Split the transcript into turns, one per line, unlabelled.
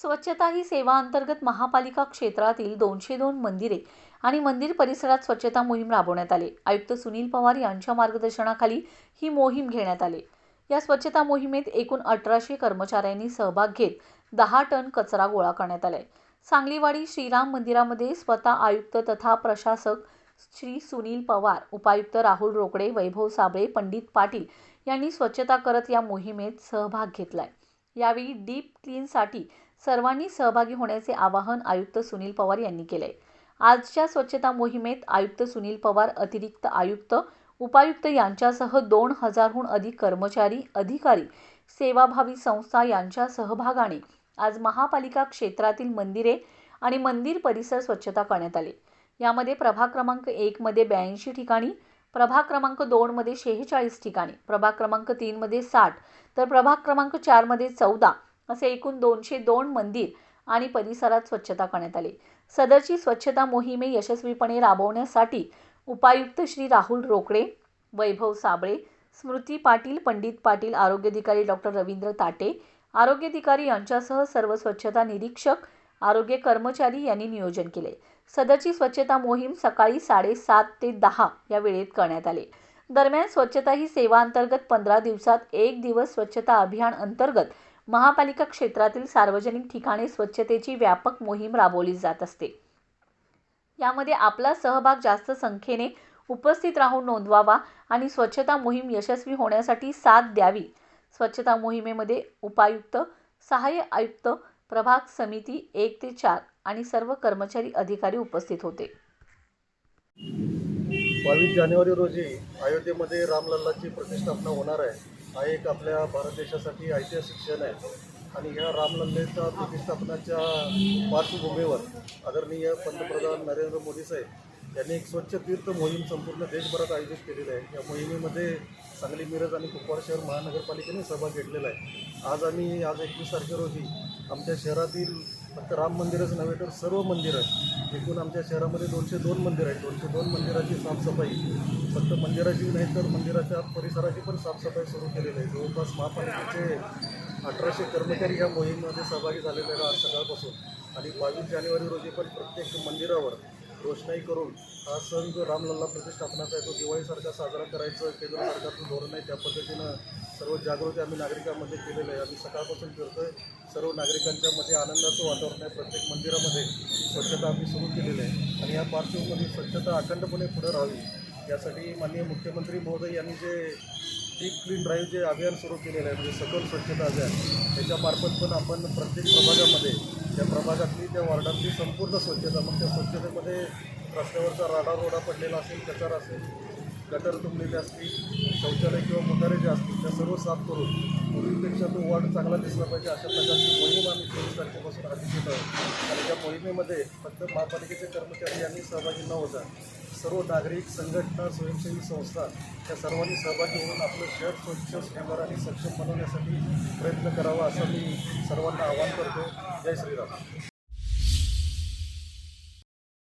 स्वच्छता ही सेवा अंतर्गत महापालिका क्षेत्रातील दोनशे दोन मंदिरे आणि मंदिर परिसरात स्वच्छता मोहीम राबवण्यात आली. आयुक्त सुनील पवार यांच्या मार्गदर्शनाखाली ही मोहीम घेण्यात आली. या स्वच्छता मोहिमेत एकूण अठराशे कर्मचाऱ्यांनी सहभाग घेत दहा टन कचरा गोळा करण्यात आलाय. सांगलीवाडी श्रीराम मंदिरामध्ये स्वतः आयुक्त तथा प्रशासक श्री सुनील पवार उपायुक्त राहुल रोकडे वैभव साबळे पंडित पाटील यांनी स्वच्छता करत या मोहिमेत सहभाग घेतलाय. यावेळी डीप क्लीनसाठी सर्वांनी सहभागी होण्याचे आवाहन आयुक्त सुनील पवार यांनी केले आजच्या स्वच्छता मोहिमेत आयुक्त सुनील पवार अतिरिक्त आयुक्त उपायुक्त यांच्यासह दोन हजारहून अधिक कर्मचारी अधिकारी सेवाभावी संस्था यांच्या सहभागाने आज महापालिका क्षेत्रातील मंदिरे आणि मंदिर परिसर स्वच्छता करण्यात आले. यामध्ये प्रभाग क्रमांक एकमध्ये ब्याऐंशी ठिकाणी प्रभाग क्रमांक दोनमध्ये शेहेचाळीस ठिकाणी प्रभाग क्रमांक तीनमध्ये साठ तर प्रभाग क्रमांक चारमध्ये चौदा असे एकूण दोनशे दोन मंदिर आणि परिसरात स्वच्छता करण्यात आली. सदरची स्वच्छता मोहिमे यशस्वीपणे राबवण्यासाठी उपायुक्त श्री राहुल रोकडे वैभव साबळे स्मृती पाटील पंडित पाटील आरोग्याधिकारी डॉक्टर रवींद्र ताटे आरोग्याधिकारी यांच्यासह सर्व स्वच्छता निरीक्षक आरोग्य कर्मचारी यांनी नियोजन केले. सदरची स्वच्छता मोहीम सकाळी साडेसात ते दहा या वेळेत करण्यात आले. दरम्यान स्वच्छता ही सेवा अंतर्गत पंधरा दिवसात एक दिवस स्वच्छता अभियान अंतर्गत महापालिका क्षेत्रातील सार्वजनिक ठिकाणे स्वच्छतेची व्यापक मोहीम राबवली जात असते. यामध्ये आपला सहभाग जास्त संख्येने उपस्थित राहून नोंदवावा आणि स्वच्छता मोहीम यशस्वी होण्यासाठी साथ द्यावी. स्वच्छता मोहिमेमध्ये उपायुक्त सहाय्य आयुक्त प्रभाग समिती एक ते चार आणि सर्व कर्मचारी अधिकारी उपस्थित होते.
बावीस जानेवारी रोजी अयोध्येमध्ये रामलल्लाची प्रतिष्ठापना होणार आहे. हा एक आपल्या भारत देशासाठी ऐतिहासिक क्षण आहे. आणि ह्या रामलल्लेच्या प्रतिष्ठापनाच्या पार्श्वभूमीवर आदरणीय पंतप्रधान नरेंद्र मोदी साहेब यांनी एक स्वच्छ तीर्थ मोहीम संपूर्ण देशभरात आयोजित केलेली आहे. या मोहिमेमध्ये सांगली मिरज आणि कुपवाड शहर महानगरपालिकेने सहभाग घेतलेला आहे. आज आम्ही आज एकवीस तारखे रोजी आमच्या शहरातील फक्त राम मंदिरच नव्हे तर सर्व मंदिरं एकूण आमच्या शहरामध्ये दोनशे दोन मंदिरं आहेत. दोनशे दोन मंदिराची साफसफाई. फक्त मंदिराची नाही तर मंदिराच्या परिसराची पण साफसफाई सुरू केलेली आहे. जवळपास महापालिकेचे अठराशे कर्मचारी या मोहिमेमध्ये सहभागी झालेले आहेत आज सकाळपासून. आणि बावीस जानेवारी रोजी पण प्रत्येक मंदिरावर रोषणाई करून हा सण जो रामलल्ला प्रतिष्ठापनाचा आहे. तो दिवाळीसारखा साजरा करायचं केंद्र सरकारचं धोरण आहे. त्या पद्धतीनं सर्व जागृती आम्ही नागरिकांमध्ये केलेलं आहे. आम्ही सकाळपासून फिरतो आहे सर्व नागरिकांच्या मध्ये आनंदाचं वातावरण आहे. प्रत्येक मंदिरामध्ये स्वच्छता आम्ही सुरू केलेली आहे. आणि या पार्श्वभूमीमध्ये स्वच्छता अखंडपणे पुढे राहावी. यासाठी माननीय मुख्यमंत्री महोदय यांनी जे डीप क्लीन ड्राईव्ह जे अभियान सुरू केलेलं आहे म्हणजे सकल स्वच्छता अभियान त्याच्यामार्फत पण आपण प्रत्येक प्रभागामध्ये त्या प्रभागातली त्या वार्डातली संपूर्ण स्वच्छता मग त्या स्वच्छतेमध्ये रस्त्यावरचा राडा रोडा पडलेला असेल कचरा असेल गटर तुंबलेले असतील शौचालय किंवा मोटारे जे असतील त्या सर्व साफ करून पूर्वीपेक्षा तो वॉर्ड चांगला दिसला पाहिजे अशा प्रकारची मोहीम आम्ही चोवीस तारखेपासून हाती घेत आहोत. आणि त्या मोहिमेमध्ये फक्त महापालिकेचे कर्मचारी यांनी सहभागी न होता सर्व नागरिक संघटना स्वयंसेवी संस्था या सर्वांनी सहभागी होऊन आपलं शहर स्वच्छ सुंदर आणि सक्षम बनवण्यासाठी प्रयत्न करावा असं मी सर्वांना आवाहन करतो. जय श्रीराम.